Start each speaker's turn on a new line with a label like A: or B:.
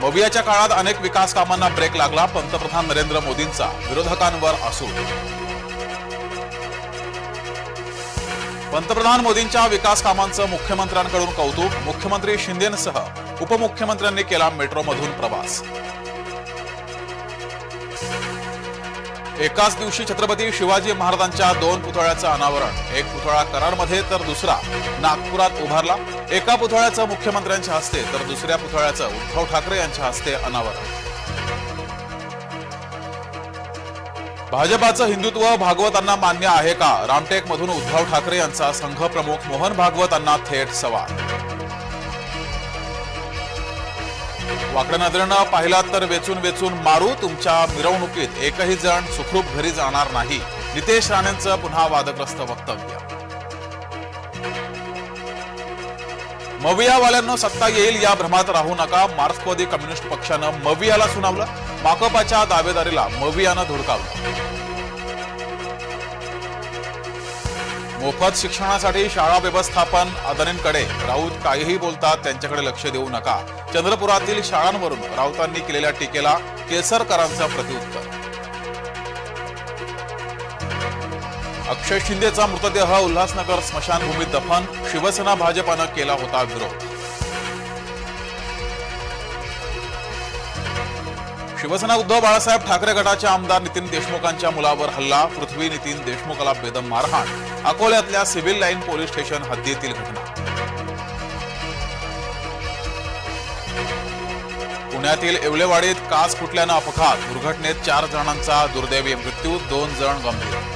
A: मवियाच्या काळात अनेक विकास कामांना ब्रेक लागला पंतप्रधान नरेंद्र मोदींचा विरोधकांवर असू पंतप्रधान मोदींच्या विकास कामांचं मुख्यमंत्र्यांकडून कौतुक मुख्यमंत्री शिंदेसह उपमुख्यमंत्र्यांनी केला मेट्रोमधून प्रवास. एकाच दिवशी छत्रपती शिवाजी महाराजांच्या दोन पुतळ्याचं अनावरण. एक पुतळा कराडमध्ये तर दुसरा नागपुरात उभारला. एका पुतळ्याचं मुख्यमंत्र्यांच्या हस्ते तर दुसऱ्या पुतळ्याचं उद्धव ठाकरे यांच्या हस्ते अनावरण. भाजपाचं हिंदुत्व भागवतांना मान्य आहे का? रामटेकमधून उद्धव ठाकरे यांचा संघ प्रमुख मोहन भागवतांना थेट सवाल. वाकड्या नजरेनं पाहिलात तर वेचून वेचून मारू तुमच्या मिरवणुकीत एकही जण सुखरूप घरी जाणार नाही. नितेश राणेंचं पुन्हा वादग्रस्त वक्तव्य. मवियावाल्यांना सत्ता येईल या भ्रमात राहू नका. मार्क्सवादी कम्युनिस्ट पक्षानं मवियाला सुनावलं. माकपाच्या दावेदारीला मवियानं धुडकावलं. मोफत शिक्षणासाठी शाळा व्यवस्थापन अदानींकडे राऊत काहीही बोलतात त्यांच्याकडे लक्ष देऊ नका. चंद्रपुरातील शाळांवरून राऊतांनी केलेल्या टीकेला केसरकरांचा प्रतिउत्तर अक्षय शिंदेचा मृतदेह उल्हासनगर स्मशानभूमीत दफन शिवसेना भाजपानं केला होता विरोध. शिवसेना उद्धव बाळासाहेब ठाकरे गटाचे आमदार नितीन देशमुखांच्या मुलावर हल्ला पृथ्वी नितीन देशमुखला बेदम मारहाण अकोल्यातल्या सिव्हिल लाईन पोलीस स्टेशन हद्दीतील घटना. पुण्यातील येवलेवाडीत काच फुटल्यानं अपघात दुर्घटनेत चार जणांचा दुर्दैवी मृत्यू दोन जण गंभीर.